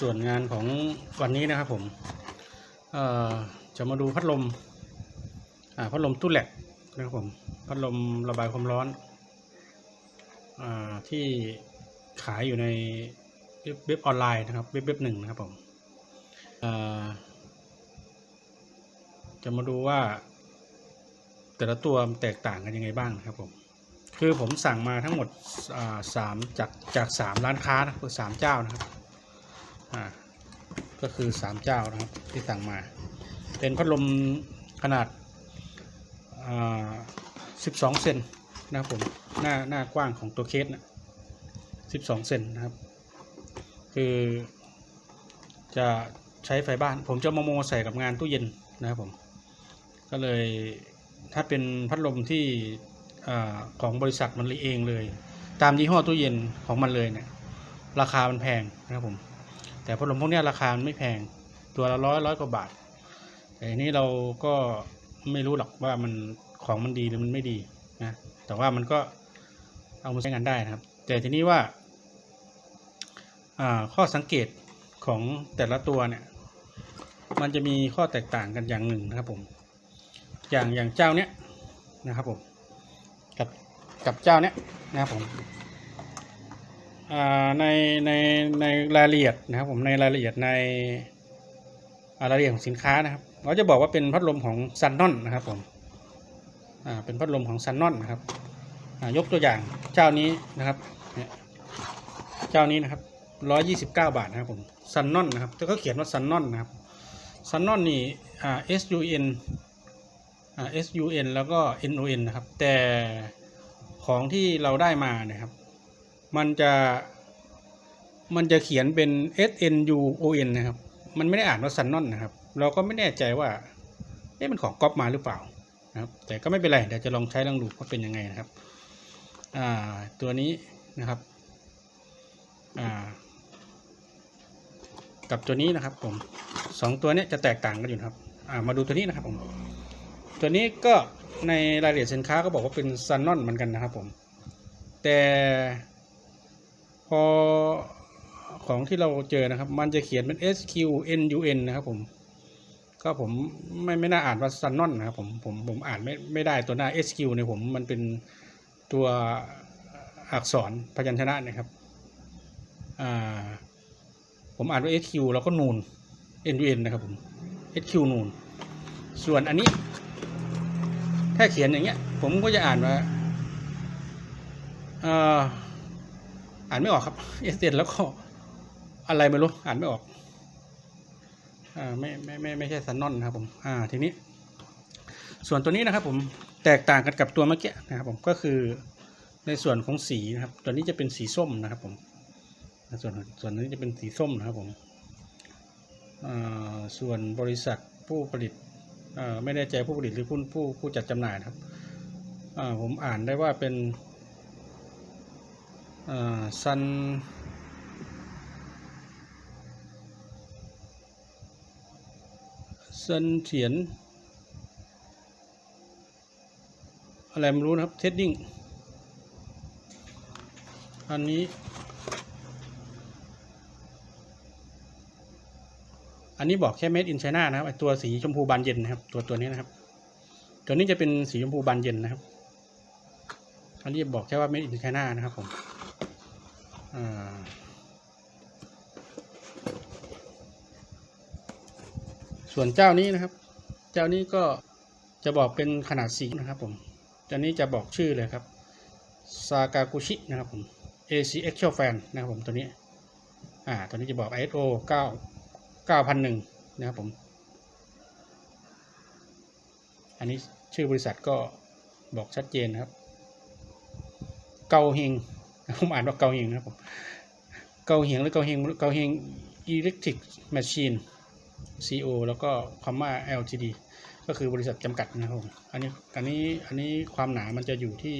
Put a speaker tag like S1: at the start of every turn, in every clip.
S1: ส่วนงานของวันนี้นะครับผมจะมาดูพัดลมพัดลมตู้แหลกนะครับผมพัดลมระบายความร้อนอที่ขายอยู่ในเว็บออนไลน์นะครับเว็บเว็บหนึ่งนะครับผมจะมาดูว่า แต่ละตัวแตกต่างกันยังไงบ้างนะครับผมคือผมสั่งมาทั้งหมดสามจากจากสามร้านค้านะคือสามเจ้านะครับ อ่าก็คือสามเจ้านะครับที่สั่งมา เป็นพัดลมขนาดสิบสองเซนนะครับผมหน้าหน้ากว้างของตัวเคสนะสิบสองเซนนะครับ คือจะใช้ไฟบ้าน ผมจะเอมาโมใส่กับงานตู้เย็นนะครับผม ก็เลยถ้าเป็นพัดลมที่อของบริษัทมันเองเลย ตามยี่ห้อตู้เย็นของมันเลยเนี่ยราคามันแพงนะครับผม แต่พัดลมพวกนี้ราคามันไม่แพง ตัวละร้อยร้อยกว่าบาท แต่อันนี้เราก็ไม่รู้หรอกว่ามันของมันดีหรือมันไม่ดีนะ แต่ว่ามันก็เอามาใช้งานได้นะครับ แต่ทีนี้ว่าข้อสังเกตของแต่ละตัวเนี่ย มันจะมีข้อแตกต่างกันอย่างหนึ่งนะครับผม อย่างอย่างเจ้าเนี้ยนะครับผม กับกับเจ้าเนี้ยนะครับผม ในในในรายละเอียดนะครับผมในรายละเอียดในรายละเอียดของสินค้านะครับเราจะบอกว่าเป็นพัดลมของซันนอนนะครับผมเป็นพัดลมของซันนอนนะครับยกตัวอย่างเจ้านี้นะครับเนี่ยเจ้านี้นะครับร้อยยี่สิบเก้าบาทนะครับผมซันนอนนะครับแต่ก็เขียนว่าซันนอนนะครับซันนอนนี่อ่า S U N อ่า S U N แล้วก็ N O N นะครับ แต่ของที่เราได้มานะครับ มันจะมันจะเขียนเป็น S N U O N นะครับ มันไม่ได้อ่านว่าซันนอนนะครับ เราก็ไม่แน่ใจว่าเอ๊ะมันของก๊อปมาหรือเปล่านะครับ แต่ก็ไม่เป็นไร เดี๋ยวจะลองใช้ลองดูว่าเป็นยังไงนะครับ อ่า ตัวนี้นะครับ อ่า กับตัวนี้นะครับผมสองตัวนี้จะแตกต่างกันอยู่ครับ อ่า มาดูตัวนี้นะครับผม ตัวนี้ก็ในรายละเอียดสินค้าก็บอกว่าเป็นซันนอนเหมือนกันนะครับผม แต่ พอของที่เราเจอนะครับ มันจะเขียนเป็น S Q N U N นะครับผม ก็ผมไม่ไม่น่าอ่านว่าซันนอนนะครับผมผมผมอ่านไม่ไม่ได้ตัวหน้า S Q ในยผมมันเป็นตัวอักษรพยัญชนะนะครับ อ่า ผมอ่านว่า S Q แล้วก็นูน N U N นะครับผม S Q นูน ส่วนอันนี้ ถ้าเขียนอย่างเงี้ย ผมก็จะอ่านว่าอ่อ อ่านไม่ออกครับเอสเแล้วก็อะไรไม่รู้อ่านไม่ออกอ่าไม่ไม่ไม่ไม่ใช่ซันนอนครับผมอ่าทีนี้ ส่วนตัวนี้นะครับผมแตกต่างกันกับตัวเมื่อกี้นะครับผมก็คือในส่วนของสีนะครับ ตัวนี้จะเป็นสีส้มนะครับผมส่วนส่วนนี้จะเป็นสีส้มนะครับผมส่วนบริษัทผู้ผลิตไม่แน่ใจผู้ผลิตหรือผู้ผู้ผู้จัดจำหน่ายนะครับผมอ่านได้ว่าเป็น ซันซันเถียน อะไรไม่รู้นะครับ เทดดิ้ง อันนี้ อันนี้บอกแค่ made in China นะครับไอตัวสีชมพูบานเย็นนะครับ ตัวตัวนี้นะครับ ตัวนี้จะเป็นสีชมพูบานเย็นนะครับอันนี้บอกแค่ว่า made in China นะครับผม ส่วนเจ้านี้นะครับ เจ้านี้ก็จะบอกเป็นขนาดสีนะครับผมเจ้านี้จะบอกชื่อเลยครับซากากุชินะครับผม AC Actual Fan นะครับผมตัวนี้ อ่า ตัวนี้จะบอก ISO 9 9,001 นะครับผม อันนี้ชื่อบริษัทก็บอกชัดเจนนะครับ เกาเฮง ผมอ่านว่าเกาเฮงนะครับผมเกาเฮงหรือเกาเฮงเกาเฮง Electric Machine CO แล้วก็คอมมา LTD ก็คือบริษัทจำกัดนะครับผมอันนี้อันนี้อันนี้ความหนามันจะอยู่ที่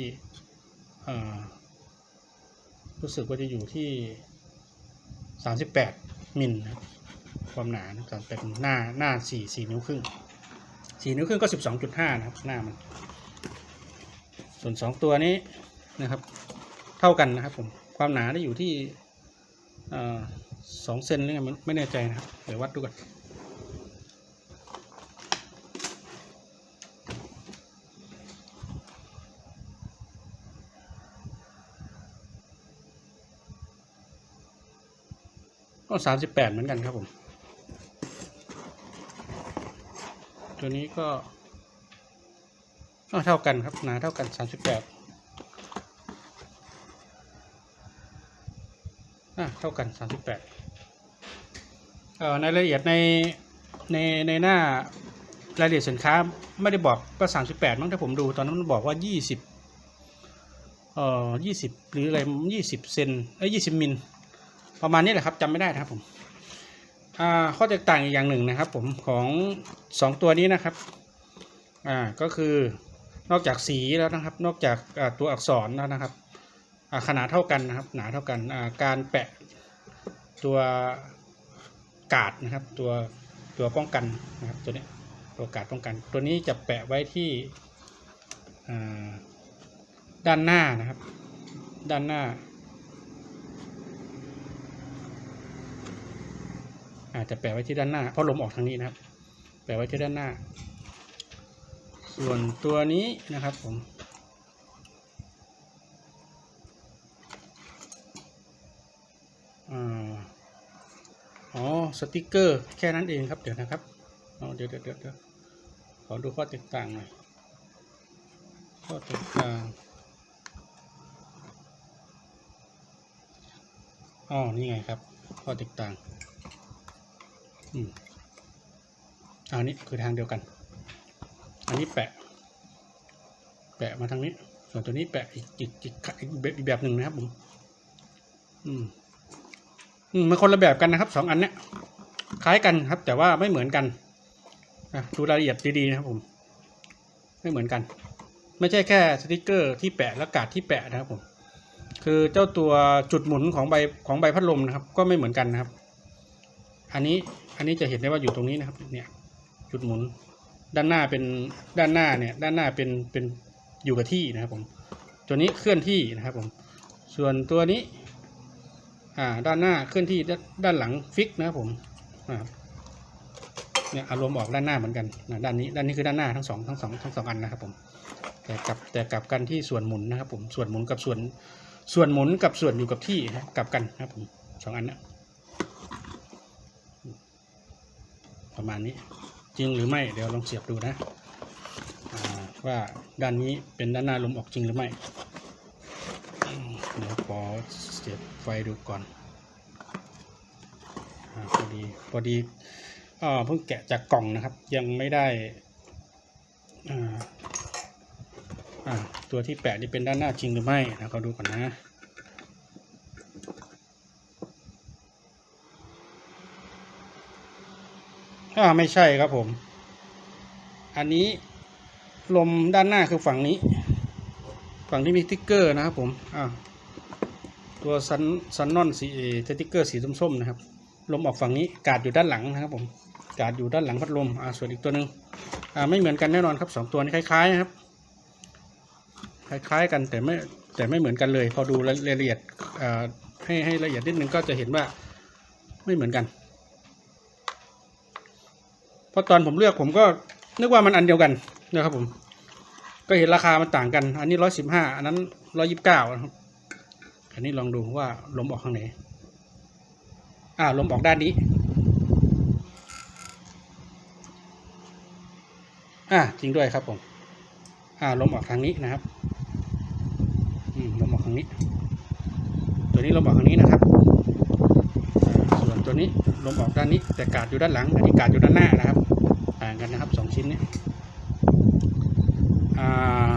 S1: รู้สึกว่าจะอยู่ที่ 38มิลนะครับความหนานะครับเป็นหน้าหน้าสี่สี่นิ้วครึ่งสี่นิ้วครึ่งก็สิบสองจุดห้านะครับหน้ามัน ส่วนสองตัวนี้นะครับ เท่ากันนะครับผมความหนาได้อยู่ที่สองเซนหรือไงไม่แน่ใจนะครับเดี๋ยววัดดูก่อนก็สามสิบแปดเหมือนกันครับผม ตัวนี้ก็ก็เท่ากันครับ หนาเท่ากันสามสิบแปดอะ เท่ากันสามสิบแปดเอ่อในรายละเอียดในในในหน้ารายละเอียดสินค้าไม่ได้บอกว่าสามสิบแปดมั้งถ้าผมดูตอนนั้นมันบอกว่ายี่สิบเอ่อยี่สิบหรืออะไรยี่สิบเซนเอ้ยยี่สิบมิล ประมาณนี้แหละครับจำไม่ได้นะครับผมอ่าข้อแตกต่างอีกอย่างหนึ่งนะครับผมของสองตัวนี้นะครับอ่าก็คือนอกจากสีแล้วนะครับ นอกจากตัวอักษรแล้วนะครับขนาดเท่ากันนะครับ หนาเท่ากันการแปะ ตัวกาดนะครับ ตัวตัวป้องกันนะครับตัวนี้ตัวกาดป้องกัน ตัวนี้จะแปะไว้ที่ด้านหน้านะครับ ด้านหน้า อาจจะแปะไว้ที่ด้านหน้าเพราะลมออกทางนี้นะครับ แปะไว้ที่ด้านหน้า ส่วนตัวนี้นะครับผมอาอ๋อ สติกเกอร์แค่นั้นเองครับ เดี๋ยวนะครับเอาเดี๋ยวเดี๋ยวเดี๋ยวขอดูข้อแตกต่างหน่อย ข้อแตกต่างอ๋อนี่ไงครับ ข้อแตกต่าง อืมอันนี้คือทางเดียวกัน อันนี้แปะ แปะมาทางนี้ ส่วนตัวนี้แปะอีกอีกอีกแบบหนึ่งนะครับผม อืม มันคนละแบบกันนะครับสองอันเนี้ยคล้ายกันครับ แต่ว่าไม่เหมือนกันดูรายละเอียดดีๆนะครับผม ไม่เหมือนกัน ไม่ใช่แค่สติกเกอร์ที่แปะและกาดที่แปะนะครับผม คือเจ้าตัวจุดหมุนของใบของใบพัดลมนะครับ ก็ไม่เหมือนกันนะครับ อันนี้อันนี้จะเห็นได้ว่าอยู่ตรงนี้นะครับ เนี่ย จุดหมุน ด้านหน้าเป็นด้านหน้าเนี่ย ด้านหน้าเป็นเป็นอยู่กับที่นะครับผม ตัวนี้เคลื่อนที่นะครับผม ส่วนตัวนี้ ด้านหน้าเคลื่อนที่ด้านหลังฟิกนะครับผมเนี่ยอารมณ์ออกด้านหน้าเหมือนกันนะด้านนี้ด้านนี้คือด้านหน้าทั้งสองทั้งสองทั้งสองอันนะครับผมแต่กลับแต่กลับกันที่ส่วนหมุนนะครับผมส่วนหมุนกับส่วนส่วนหมุนกับส่วนอยู่กับที่นะกลับกันนะครับผมสองอันนะประมาณนี้จริงหรือไม่เดี๋ยวลองเสียบดูนะว่าด้านนี้เป็นด้านหน้าลมออกจริงหรือไม่เดี๋ยวขอ เสียบไฟดูก่อนอพอดีพอดีเพิ่งแกะจากกล่องนะครับ ยังไม่ได้ตัวที่แปะนี่เป็นด้านหน้าจริงหรือไม่นะขอดูก่อนนะอ่าไม่ใช่ครับผม อันนี้ลมด้านหน้าคือฝั่งนี้ ฝั่งที่มีติ๊กเกอร์นะครับผมอ่า ตัวซันซันนอนสีเอสติ๊กเกอร์สีส้มๆนะครับ ลมออกฝั่งนี้กาดอยู่ด้านหลังนะครับผมกาดอยู่ด้านหลังพัดลมอ่าส่วนอีกตัวหนึ่งอ่าไม่เหมือนกันแน่นอนครับสองตัวนี้คล้ายๆนะครับคล้ายๆกันแต่ไม่แต่ไม่เหมือนกันเลย พอดูรายละเอียดอ่าให้ให้ละเอียดนิดนึงก็จะเห็นว่าไม่เหมือนกัน เพราะตอนผมเลือกผมก็นึกว่ามันอันเดียวกันนะครับผม ก็เห็นราคามันต่างกัน อันนี้ร้อยสิบห้าอันนั้นร้อยยิบเก้านะครับ อันนี้ลองดูว่าลมออกข้างไหน อ่าลมออกด้านนี้ อ่าจริงด้วยครับผม อ่าลมออกทางนี้นะครับ อืมลมออกทางนี้ ตัวนี้ลมออกทางนี้นะครับ ส่วนตัวนี้ลมออกด้านนี้ แต่กาดอยู่ด้านหลัง อันนี้กาดอยู่ด้านหน้านะครับ ต่างกันนะครับสองชิ้นนี้ อ่า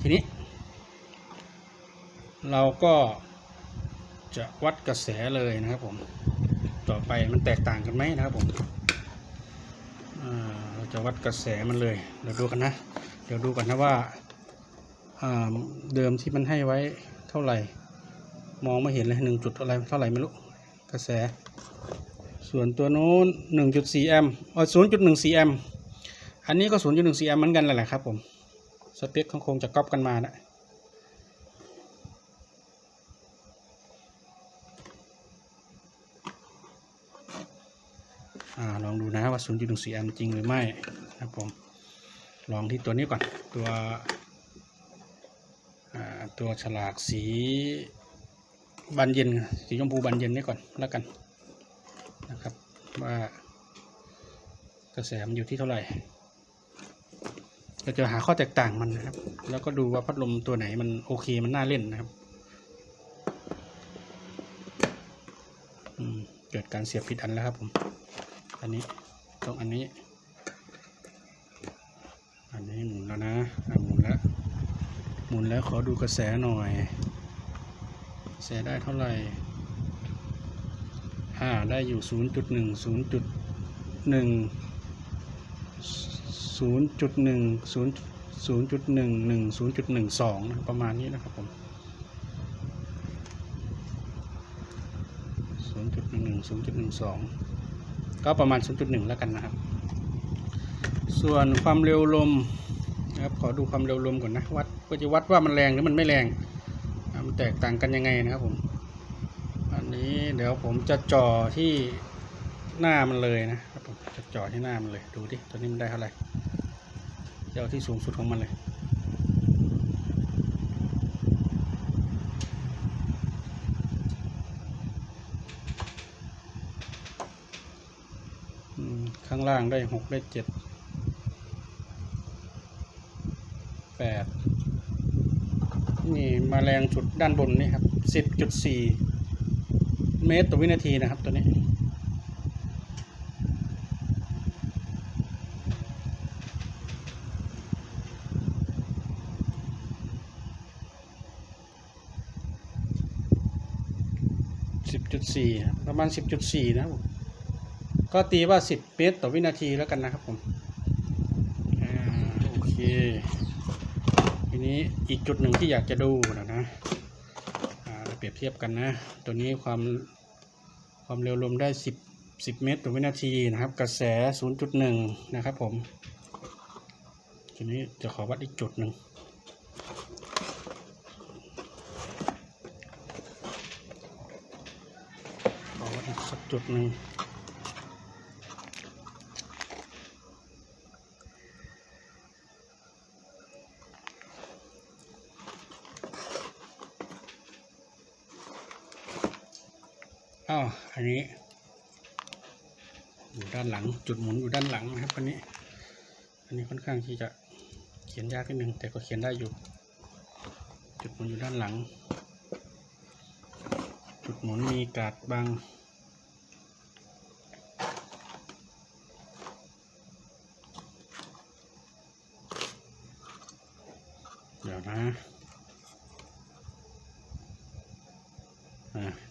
S1: ทีนี้ เราก็จะวัดกระแสเลยนะครับผมต่อไปมันแตกต่างกันไหมนะครับผมเราจะวัดกระแสมันเลยเดี๋ยวดูกันนะเดี๋ยวดูกันนะว่าาเดิมที่มันให้ไว้เท่าไหร่ มองไม่เห็นเลยหนึ่งจุดอะไรเท่าไหร่ไม่รู้กระแส ส่วนตัวโน้นหนึ่งจุดสี่แอมป์อ๋อศูนย์จุดหนึ่งสี่แอมป์อันนี้ก็ศูนย์จุดหนึ่งสี่แอมป์เหมือนกันแหละครับผมสเปคคงจะก๊อปกันมานะ อ่าลองดูนะว่า 0.14แอมป์จริงหรือไม่นะครับผมลองที่ตัวนี้ก่อนตัวตัวฉลากสีบานเย็นสีชมพูบานเย็นนี่ก่อนแล้วกันนะครับว่ากระแสมันอยู่ที่เท่าไหร่เราจะหาข้อแตกต่างมันนะครับ แล้วก็ดูว่าพัดลมตัวไหนมันโอเคมันน่าเล่นนะครับเกิดการเสียบผิดอันแล้วครับผมอันนี้ ตรงอันนี้ อันนี้หมุนแล้วนะอะหมุนแล้ว หมุนแล้วขอดูกระแสหน่อย กระแสได้เท่าไหร่อ่าได้อยู่ 0.1 0.1 0.1 0 0.11 0.12นะประมาณนี้นะครับผม0.11 0.12 ก็ประมาณ 0.1 แล้วกันนะครับ ส่วนความเร็วลมนะครับขอดูความเร็วลมก่อนนะวัดก็จะวัดว่ามันแรงหรือมันไม่แรงมันแตกต่างกันยังไงนะครับผมอันนี้เดี๋ยวผมจะจ่อที่หน้ามันเลยนะครับผมจะจ่อที่หน้ามันเลยดูดิตัวนี้มันได้เท่าไหร่จะเอาที่สูงสุดของมันเลยางล่างได้หกได้เจ็ดแปดนี่มาแรงจุดด้านบนนี่ครับสิบจุดสี่เมตรต่อวินาทีนะครับตัวนี้สิบจุดสี่ประมาณสิบจุดสี่นะครับ ก็ตีว่า 10เมตรต่อวินาทีแล้วกันนะครับผมอ่าโอเค ทีนี้อีกจุดหนึ่งที่อยากจะดูนะนะอ่าเปรียบเทียบกันนะ ตัวนี้ความความเร็วลมได้ 10 10 เมตรต่อวินาทีนะครับ กระแส 0.1 นะครับผม ทีนี้จะขอวัดอีกจุดหนึ่งขอวัดอีกสักจุดหนึ่ง อันนี้อยู่ด้านหลังจุดหมุนอยู่ด้านหลังนะครับอันนี้ อันนี้ค่อนข้างที่จะเขียนยากนิดนึงแต่ก็เขียนได้อยู่ จุดหมุนอยู่ด้านหลัง จุดหมุนมีกาดบางเดี๋ยวนะ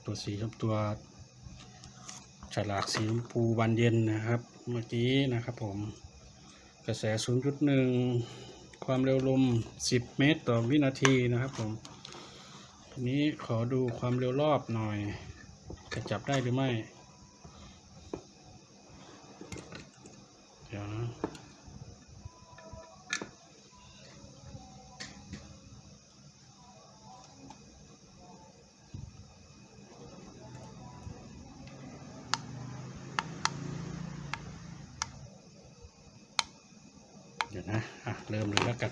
S1: ตัวสีชมตัว ลากสีชมพูบานเย็นนะครับ เมื่อกี้นะครับผมกระแส 0.1 ความเร็วลม 10 เมตรต่อวินาทีนะครับผมทีนี้ขอดูความเร็วรอบหน่อยจะจับได้หรือไม่ เดี๋ยวนะ อะ เริ่มเลยแล้วกัน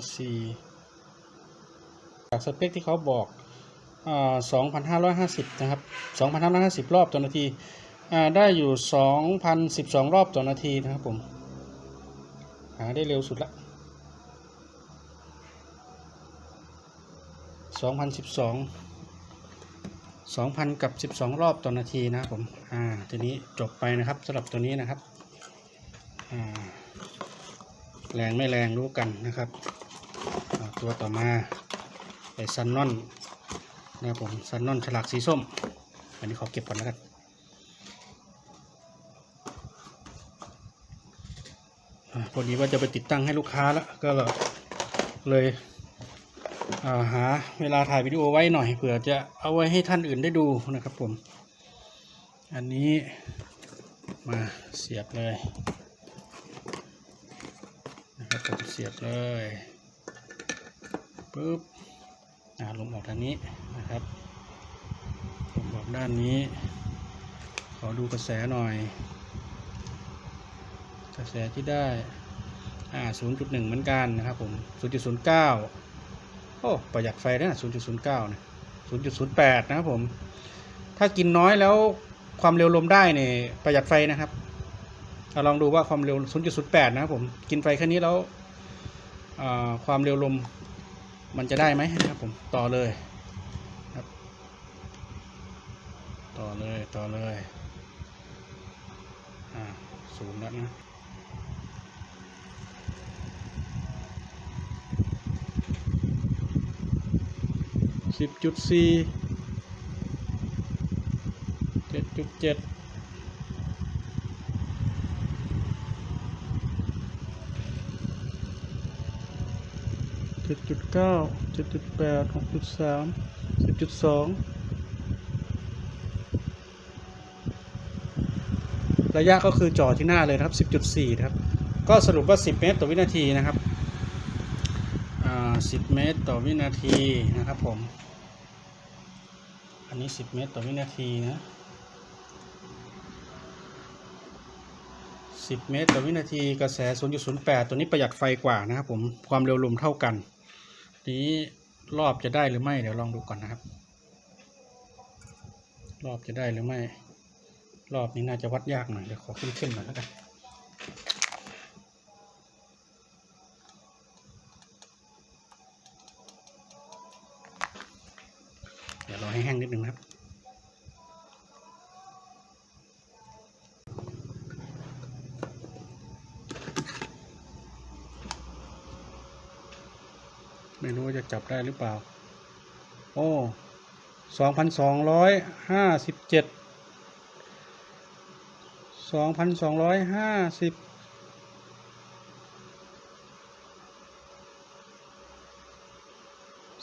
S1: พันสี่จากสเปคที่เขาบอกสองพันห้าร้อยห้าสิบนะครับสองพันห้าร้อยห้าสิบรอบต่อนาที ได้อยู่สองพันสิบสองรอบต่อนาทีนะครับผม หาได้เร็วสุดละสองพันสิบสองสองพันกับสิบสองรอบต่อนาทีนะครับผม อ่า ทีนี้จบไปนะครับสำหรับตัวนี้นะครับ อ่า แรงไม่แรงรู้กันนะครับ ตัวต่อมาไอซันนอนนะครับผมซันนอนฉลากสีส้ม อันนี้ขอเก็บก่อนแล้วกันอ่าพอดีว่าจะไปติดตั้งให้ลูกค้าแล้วก็เลยาหาเวลาถ่ายวิดีโอไว้หน่อยเผื่อจะเอาไว้ให้ท่านอื่นได้ดูนะครับผม อันนี้มาเสียบเลยนะครับผมเสียบเลย ปุ๊บลมออกทางนี้นะครับลมออกด้านนี้ ขอดูกระแสหน่อย กระแสที่ได้อ่า0.1 เหมือนกันนะครับผม 0.09 โอ้ ประหยัดไฟได้นะ0.09 นะ 0.08 นะครับผม ถ้ากินน้อยแล้วความเร็วลมได้เนี่ยประหยัดไฟนะครับเอาลองดูว่าความเร็ว 0.08 นะครับผม กินไฟแค่นี้แล้วความเร็วลม มันจะได้ไหมนะครับผมต่อเลยครับ ต่อเลยต่อเลยอ่าสูงแล้วนะสิบจุดสี่เจ็ดจุดเจ็ด จ็ดจุดเก้าเจ็ดจุดแปดหกจุดสามสิบจุดสองระยะก็คือจอที่หน้าเลยนะครับ 10.4 นะครับ ก็สรุปว่า 10 เมตรต่อวินาทีนะครับอ่า10 เมตรต่อวินาทีนะครับผม อันนี้ 10 เมตรต่อวินาทีนะ 10 เมตรต่อวินาทีกระแส 0.08 ตัวนี้ประหยัดไฟกว่านะครับผม ความเร็วลมเท่ากัน นี้รอบจะได้หรือไม่ เดี๋ยวลองดูก่อนนะครับ รอบจะได้หรือไม่ รอบนี้น่าจะวัดยากหน่อยเดี๋ยวขอขึ้นขึ้นหน่อยแล้วกันเดี๋ยวรอให้แห้งนิดนึงนะครับ ไม่รู้ว่า จับได้หรือเปล่า โอ้สองพันสองร้อยห้าสิบเจ็ดสองพันสองร้อยห้าสิบ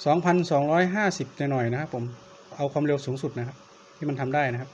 S1: สองพันสองร้อยห้าสิบหน่อยๆนะครับผม เอาความเร็วสูงสุดนะครับ ที่มันทำได้นะครับ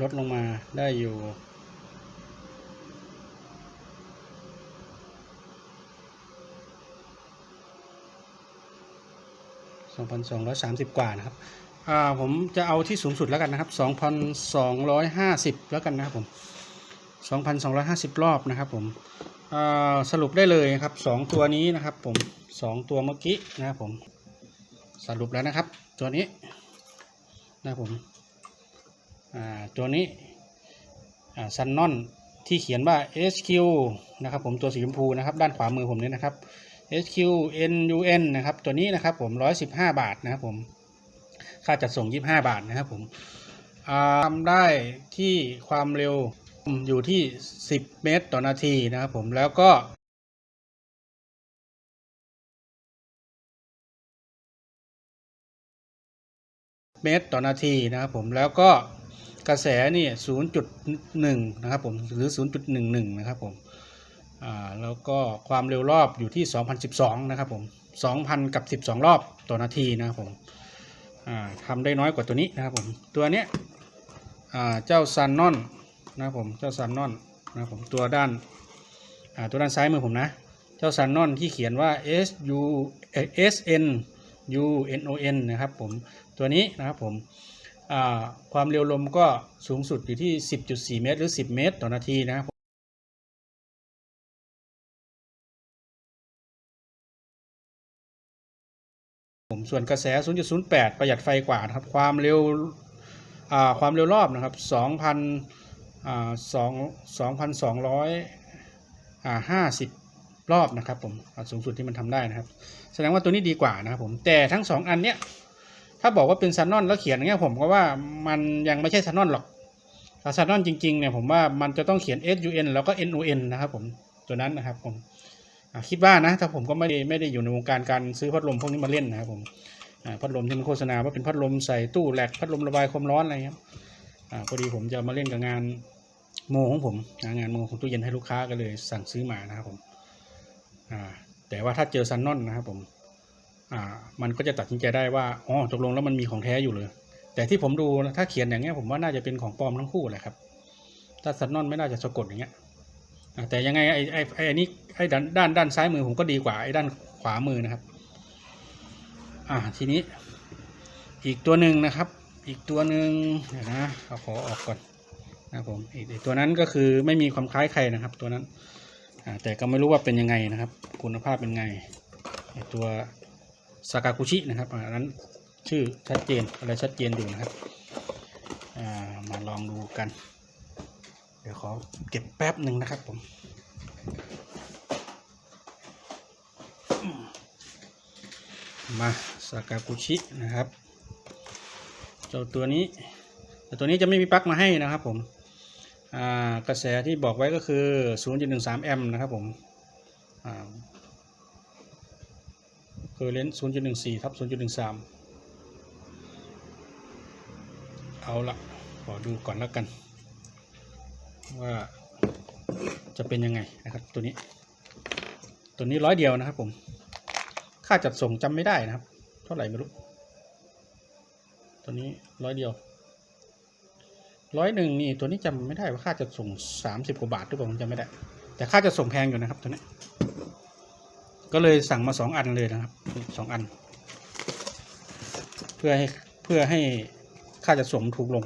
S1: ลดลงมาได้อยู่สองพันสองร้อยสามสิบกว่านะครับอ่าผมจะเอาที่สูงสุดแล้วกันนะครับสองพันสองร้อยห้าสิบแล้วกันนะครับผมสองพันสองร้อยห้าสิบรอบนะครับผมอ่าสรุปได้เลยครับสองตัวนี้นะครับผมสองตัวเมื่อกี้นะครับผมสรุปแล้วนะครับ ตัวนี้นะครับผม ตัวนี้ซันนอนที่เขียนว่า SQ นะครับผมตัวสีชมพูนะครับด้านขวามือผมนี้นะครับ SQ NUN นะครับตัวนี้นะครับผม 115 บาทนะครับผมค่าจัดส่ง 25 บาทนะครับผมทำได้ที่ความเร็วอยู่ที่ 10 เมตรต่อนาทีนะครับผมแล้วก็เมตรต่อนาทีนะครับผมแล้วก็ กระแสนี่0.1นะครับผมหรือ0.11นะครับผมอ่าแล้วก็ความเร็วรอบอยู่ที่2012นะครับผม2,000กับ12รอบต่อนาทีนะครับผมอ่าทำได้น้อยกว่าตัวนี้นะครับผมตัวเนี้ยอ่าเจ้าซันนอนนะครับผมเจ้าซันนอนนะครับผมตัวด้านอ่าตัวด้านซ้ายมือผมนะเจ้าซันนอนที่เขียนว่า S U S N U N O N นะครับผมตัวนี้นะครับผม ความเร็วลมก็สูงสุดอยู่ที่ 10.4 เมตร หรือ 10 เมตร ต่อนาทีนะครับผมส่วนกระแส 0.08 ประหยัดไฟกว่านะครับ ความเร็วความเร็วรอบนะครับ2,000 2,250รอบนะครับผมสูงสุดที่มันทำได้นะครับ แสดงว่าตัวนี้ดีกว่านะครับผมแต่ทั้งสองอันเนี้ย ถ้าบอกว่าเป็นซันนอนแล้วเขียนอย่างเงี้ยผมก็ว่ามันยังไม่ใช่ซันนอนหรอกถ้าซันนอนจริงๆเนี่ยผมว่ามันจะต้องเขียน SUN แล้วก็ NON นะครับผมตัวนั้นนะครับผมคิดว่านะถ้าผมก็ไม่ได้ไม่ได้อยู่ในวงการการซื้อพัดลมพวกนี้มาเล่นนะครับผมพัดลมที่มันโฆษณาว่าเป็นพัดลมใส่ตู้แหลกพัดลมระบายความร้อนอะไรเงี้ยอ่าพอดีผมจะมาเล่นกับงานโมของผมงานโมของตู้เย็นให้ลูกค้าก็เลยสั่งซื้อมานะครับผมอ่าแต่ว่าถ้าเจอซันนอนนะครับผม อ่ามันก็จะตัดสินใจได้ว่าอ๋อตกลงแล้วมันมีของแท้อยู่เลยแต่ที่ผมดูถ้าเขียนอย่างเงี้ยผมว่าน่าจะเป็นของปลอมทั้งคู่แหละครับ ถ้าซันนอนไม่น่าจะสะกดอย่างเงี้ยแต่ยังไงไอ้ไอ้ไอ้นี้ไอ้ด้านด้านด้านซ้ายมือผมก็ดีกว่าไอ้ด้านขวามือนะครับ อ่าทีนี้ อีกตัวหนึ่งนะครับ อีกตัวหนึ่งนะเอาขอออกก่อนนะครับผมอีกอีกตัวนั้นก็คือไม่มีความคล้ายใครนะครับ ตัวนั้นอ่าแต่ก็ไม่รู้ว่าเป็นยังไงนะครับ คุณภาพเป็นไงไอ้ตัว สากากุชินะครับอันนั้นชื่อชัดเจนอะไรชัดเจนอยู่นะครับามาลองดูกัน เดี๋ยวขอเก็บแป๊บหนึ่งนะครับผมมาสากากุชินะครับ เจ้าตัวนี้ แต่ตัวนี้จะไม่มีปลั๊กมาให้นะครับผมกระแสที่บอกไว้ก็คือ 0.13 แอมป์นะครับผม คือเลนส์0.14ทับ0.13 เอาละขอดูก่อนแล้วกัน ว่าจะเป็นยังไงนะครับตัวนี้ ตัวนี้ร้อยเดียวนะครับผม ค่าจัดส่งจำไม่ได้นะครับ เท่าไหร่ไม่รู้ ตัวนี้ร้อยเดียวร้อยหนึ่งนี่ตัวนี้จำไม่ได้ว่าค่าจะส่งสามสิบกว่าบาทหรือเปล่าผมจำไม่ได้ แต่ค่าจะส่งแพงอยู่นะครับตัวนี้ ก็เลยสั่งมาสองอันเลยนะครับสองอัน เพื่อให้เพื่อให้ค่าจะส่งถูกลง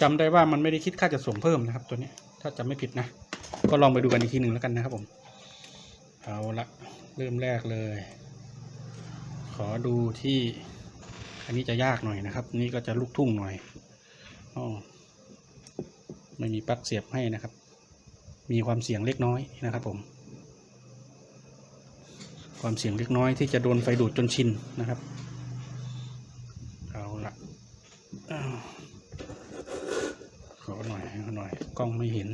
S1: จำได้ว่ามันไม่ได้คิดค่าจะส่งเพิ่มนะครับ ตัวนี้ถ้าจำไม่ผิดนะ ก็ลองไปดูกันอีกทีหนึ่งแล้วกันนะครับผมเอาละเริ่มแรกเลย ขอดูที่ อันนี้จะยากหน่อยนะครับ นี่ก็จะลูกทุ่งหน่อยอ๋อไม่มีปลั๊กเสียบให้นะครับ มีความเสี่ยงเล็กน้อยนะครับผม ความเสี่ยงเล็กน้อยที่จะโดนไฟดูดจนชินนะครับ เอาละขอหน่อยขอหน่อยกล้องไม่เห็น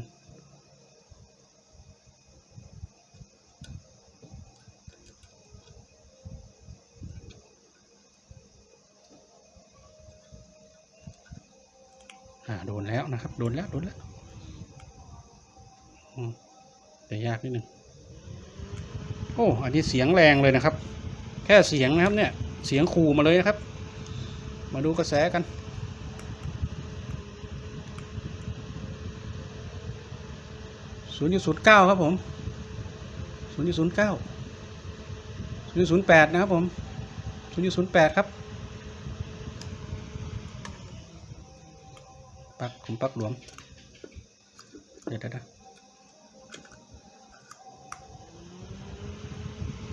S1: อ่าโดนแล้วนะครับ โดนแล้ว โดนแล้ว แต่ยากนิดนึงโอ้อันนี้เสียงแรงเลยนะครับ แค่เสียงนะครับเนี่ย เสียงขู่มาเลยนะครับ มาดูกระแสกันศูนย์ศูนย์เก้าครับผมศูนย์ศูนย์เก้าศูนย์ศูนย์แปดนะครับผมศูนย์ศูนย์แปดครับปักผมปักหลวม เดี๋ยวเดี๋ยวเดี๋ยว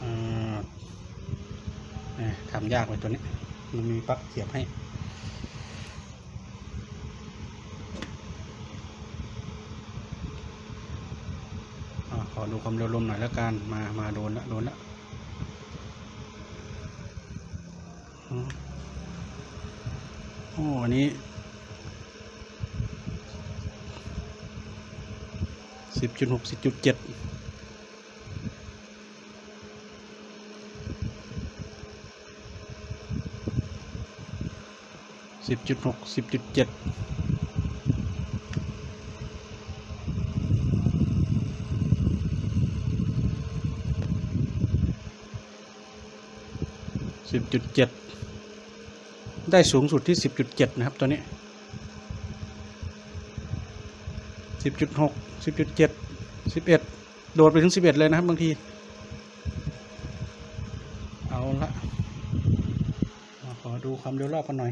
S1: อ่าแหม่ทำ ยากเลยตัวนี้ มันมีปลั๊กเสียบให้ ขอดูความเร็วลมหน่อยแล้วกัน มา มาโดนละ โดนละอืมโอ้อันนี้สิบจุดหกสิบจุดเจ็ด สิบจุดหกสิบจุดเจ็ดสิบจุดเจ็ดได้สูงสุดที่สิบจุดเจ็ดนะครับตัวนี้สิบจุดหกสิบจุดเจ็ดสิบเอ็ดโดดไปถึงสิบเอ็ดเลยนะครับบางที เอาละมาขอดูความเร็วรอบกันหน่อย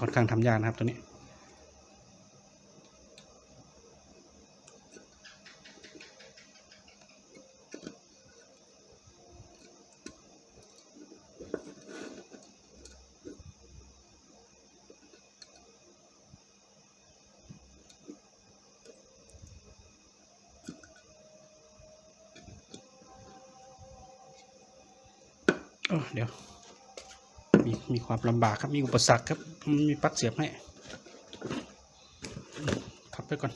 S1: ค่อนข้างทำยากนะครับตัวนี้ เดี๋ยว มีความลำบากครับมีอุปสรรคครับมันมีปลั๊กเสียบให้ขับไปก่อน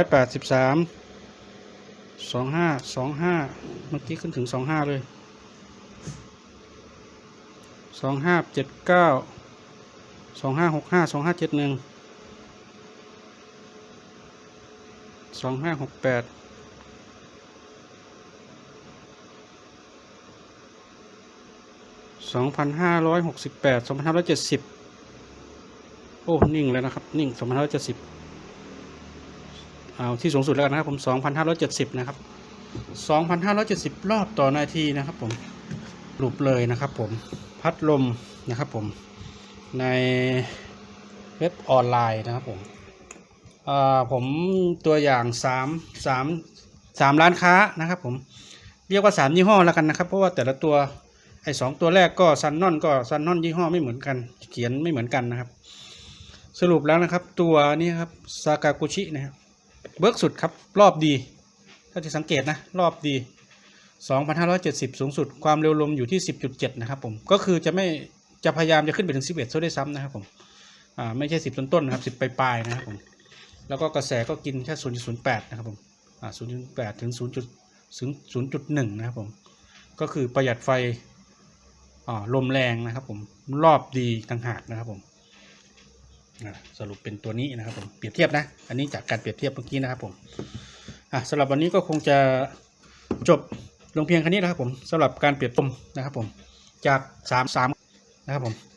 S1: อยแปดสิบสามสองห้าสองห้าเมื่อกี้ขึ้นถึงสองห้าเลยสองห้าเจ็ดเก้าสองห้าหกห้าสองห้าเจ็ดหนึ่งสองห้าหกแปดสองพันห้าร้อยหกสิบแปดสองพันห้าร้อยเจ็ดสิบโอ้ นิ่งแล้วนะครับ นิ่งสองพันห้าร้อยเจ็ดสิบ เอาที่สูงสุดแล้วกันนะครับผม 2,570 นะครับ 2,570 รอบต่อนาทีนะครับผมรูปเลยนะครับผม พัดลมนะครับผม ในเว็บออนไลน์นะครับผมผมตัวอย่าง3 3 3ร้านค้านะครับผม เรียกว่า 3 ยี่ห้อแล้วกันนะครับ เพราะว่าแต่ละตัวไอ้สองตัวแรกก็ซันนอนก็ซันนอนยี่ห้อไม่เหมือนกัน เขียนไม่เหมือนกันนะครับ สรุปแล้วนะครับตัวนี้ครับซากากุชินะครับ เบิร์กสุดครับรอบดีถ้าจะสังเกตนะรอบดี 2,570 สูงสุดความเร็วลมอยู่ที่ 10.7 นะครับผมก็คือจะไม่จะพยายามจะขึ้นไปถึง 11ซะด้วยซ้ำนะครับผมอ่าไม่ใช่ 10 ต้นๆนะครับ10ปลายๆนะครับผมแล้วก็กระแสก็กินแค่ 0.08 นะครับผมอ่า0.8 ถึง 0. ถึง0.1 นะครับผมก็คือประหยัดไฟอ่าลมแรงนะครับผมรอบดีต่างหากนะครับผม สรุปเป็นตัวนี้นะครับผมเปรียบเทียบนะ อันนี้จากการเปรียบเทียบเมื่อกี้นะครับผมอะสำหรับวันนี้ก็คงจะจบลงเพียงแค่นี้นะครับผมสำหรับการเปรียบตมนะครับผมจากสามสามนะครับผม